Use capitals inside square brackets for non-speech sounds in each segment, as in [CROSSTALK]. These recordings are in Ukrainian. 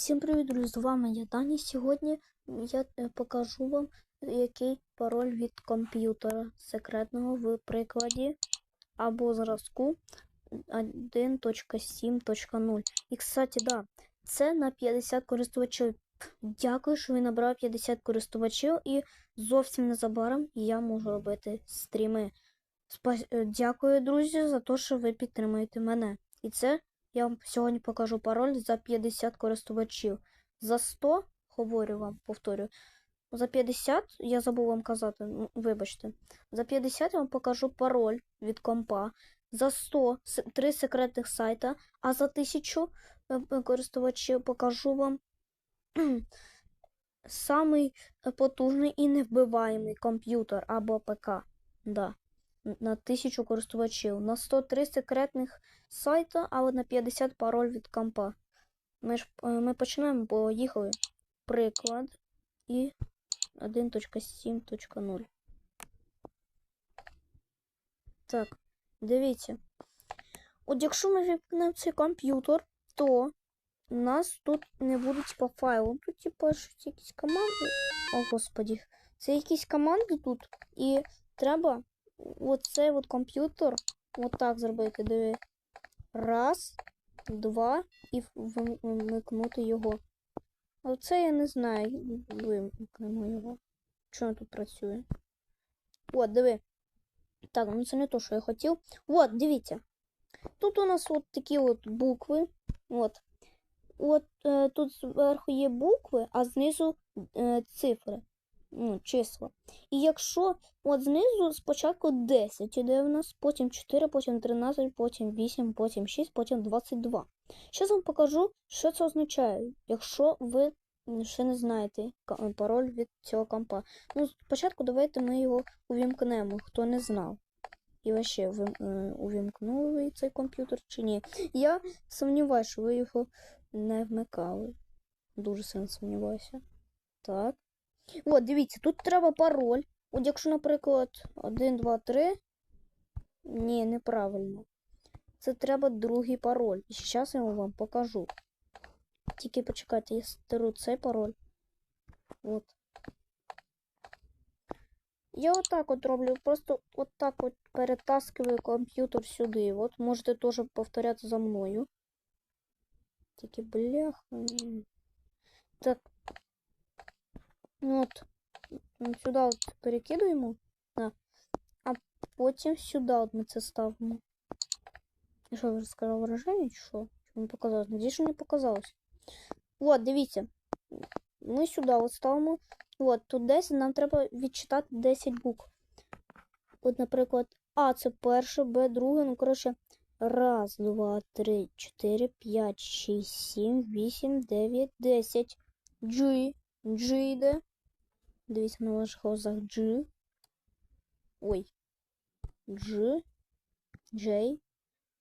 Всім привіт, друзі! З вами я Дані. Сьогодні я е, покажу вам, який пароль від комп'ютера секретного в прикладі або зразку 1.7.0. І, кстати, да, це на 50 користувачів. Дякую, що ви набрали 50 користувачів, і зовсім незабаром я можу робити стріми. Е, Дякую, друзі, за те, що ви підтримуєте мене. І це я вам сьогодні покажу пароль за 50 користувачів. За 100, говорю вам, повторю. За 50, я забув вам казати, ну, вибачте. За 50 я вам покажу пароль від компа. За 100 три секретних сайта, а за 1000 е, е, користувачів покажу вам [CLEARS THROAT] самий потужний і невбиваємий комп'ютер або ПК. Да. На 1000 користувачів. На 103 секретних сайта, але на 50 пароль від компа. Ми ж е, ми починаємо, поїхали. Приклад і 1.7.0. Так, дивіться. От якщо ми вімкнемо цей комп'ютер, то у нас тут не будуть по файлу. Тут, типу, щось якісь команди. О, господі. Це якісь команди тут. І треба оцей от комп'ютер отак зробити. Диви. Раз, два і вмикнути його. Оце я не знаю. Вимкнемо його. Чого тут працює? От, диви. Так, ну це не то, що я хотів. От, дивіться. Тут у нас от такі от букви. От. От е, тут зверху є букви, а знизу е, цифри. Ну, числа. І якщо от знизу спочатку 10 іде в нас, потім 4, потім 13, потім 8, потім 6, потім 22. Зараз вам покажу, що це означає, якщо ви ще не знаєте пароль від цього компа. Ну, спочатку давайте ми його увімкнемо, хто не знав. І ви увімкнули цей комп'ютер чи ні? Я сумніваюся, що ви його не вмикали. Дуже сильно сумніваюся. Так. От, дивіться, тут треба пароль. От якщо, наприклад, 1, 2, 3. Ні, неправильно. Це треба другий пароль. І зараз я вам покажу. Тільки почекайте, я стеру цей пароль. От. Я отак от роблю, просто отак от перетаскиваю комп'ютер сюди. От можете теж повторяти за мною. Тільки бляха. Так. Ну От. Сюди от перекидуємо. Да. А потім сюди от ми це ставимо. І що, вже сказав враження, чи що? Чи показалось? Надіюсь, що мені показалось. От, дивіться. Ми сюди от ставимо. От, тут 10, нам треба відчитати 10 букв. От, наприклад, А це перше, Б друге, ну, коротше, раз, два, три, чотири, п'ять, шість, сім, вісім, дев'ять, десять. G. G йде. Дивіться на ваших глазах G. Ой. G. J.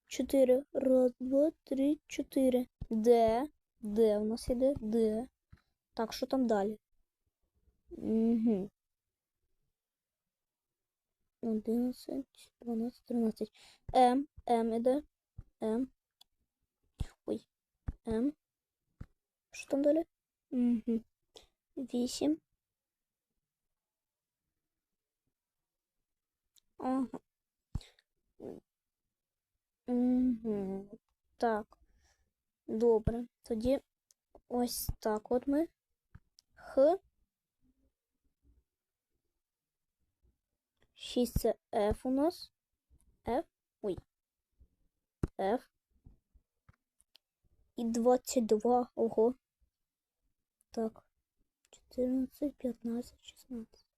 4. Раз, два, три, чотири. Д. Д у нас іде. Д. Так, що там далі? Угу. 11, 12, 13. М. М іде. М. Ой. М. Що там далі? Угу. 8. Ага. Угу. Так. Добре. Тоді ось так от ми. Х. 6 це F у нас. F. Ой. F. І 22. Ого. Так. 14, 15, 16,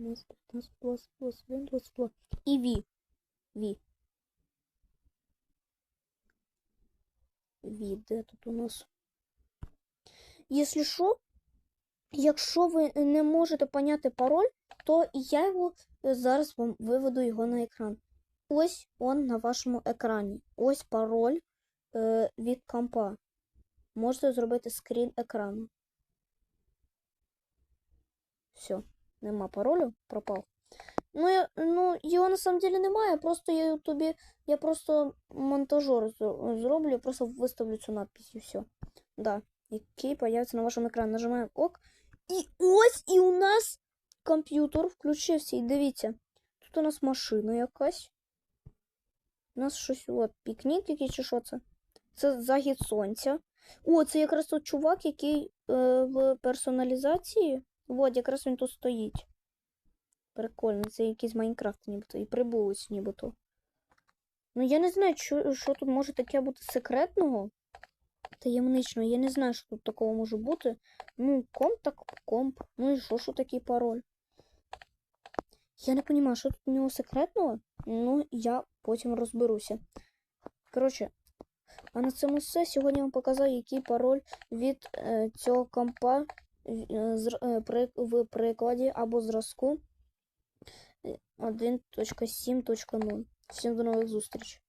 17, 18, 19, 20, 21, 22. І V. V. V, де тут у нас? Якщо що, якщо ви не можете поняти пароль, то я його е, зараз вам виведу його на екран. Ось он на вашому екрані. Ось пароль е, від компа. Можете зробити скрін екрану. Все, нема паролю, пропав. Ну, ну, його на самом деле немає, просто я тобі, я просто монтажер зро- зроблю, просто виставлю цю надпись і все. Да. який появиться на вашому екрані. Нажимаємо ок. І ось і у нас комп'ютер включився. І дивіться, тут у нас машина якась. У нас щось, от, пікнік який чи що це? Це захід сонця. О, це якраз той чувак, який е, в персоналізації. От, якраз він тут стоїть. Прикольно, це якийсь Майнкрафт нібито. І прибулець нібито. Ну, я не знаю, що, що тут може таке бути секретного. Таємничного. Я не знаю, що тут такого може бути. Ну, комп так комп. Ну і що, що такий пароль? Я не розумію, що тут у нього секретного. Ну, я потім розберуся. Коротше, а на цьому все. Сьогодні я вам показав, який пароль від е, цього компа в прикладі або зразку е, 1.7.0. Всім до нових зустрічей.